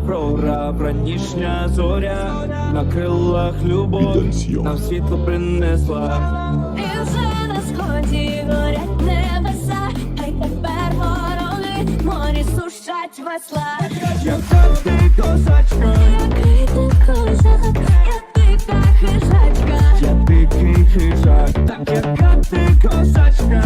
прорав, прорав, ранішня зоря, на крилах любов, нам світло принесла. І вже на сході горять небеса, хай тепер вороги морі сушать весла. Яка ти козачка, Який ти козак, я дика хижачка, я дикий хижак, так яка ти козачка,